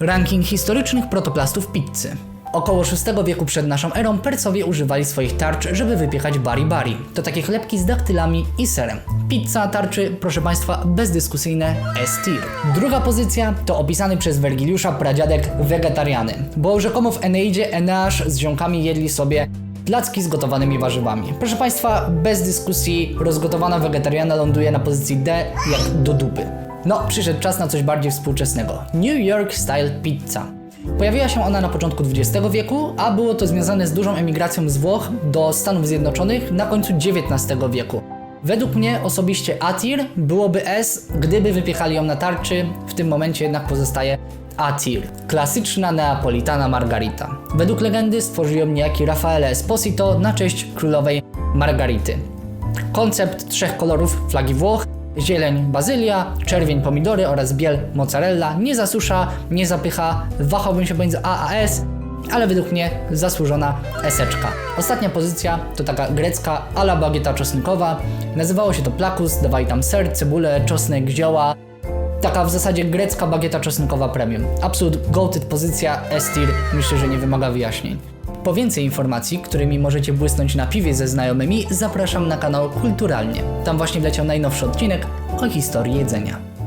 Ranking historycznych protoplastów pizzy. Około VI wieku przed naszą erą Persowie używali swoich tarcz, żeby wypiekać bari-bari. To takie chlebki z daktylami i serem. Pizza tarczy, proszę Państwa, bezdyskusyjne S-tier. Druga pozycja to opisany przez Wergiliusza pradziadek wegetariany, bo rzekomo w Eneidzie Eneasz z ziomkami jedli sobie placki z gotowanymi warzywami. Proszę Państwa, bez dyskusji rozgotowana wegetariana ląduje na pozycji D jak do dupy. No, przyszedł czas na coś bardziej współczesnego. New York Style Pizza. Pojawiła się ona na początku XX wieku, a było to związane z dużą emigracją z Włoch do Stanów Zjednoczonych na końcu XIX wieku. Według mnie osobiście A-tier byłoby S, gdyby wypiechali ją na tarczy, w tym momencie jednak pozostaje A-tier. Klasyczna neapolitana margarita. Według legendy stworzył ją niejaki Raffaele Esposito na cześć królowej Margarity. Koncept trzech kolorów flagi Włoch, zieleń bazylia, czerwień pomidory oraz biel mozzarella nie zasusza, nie zapycha, wahałbym się pomiędzy A a S, ale według mnie zasłużona eseczka. Ostatnia pozycja to taka grecka ala bagieta czosnkowa. Nazywało się to plakus, dawali tam ser, cebulę, czosnek, zioła. Taka w zasadzie grecka bagieta czosnkowa premium. Absolut goated pozycja, S-tier, myślę, że nie wymaga wyjaśnień. Po więcej informacji, którymi możecie błysnąć na piwie ze znajomymi, zapraszam na kanał Kulturalnie. Tam właśnie wleciał najnowszy odcinek o historii jedzenia.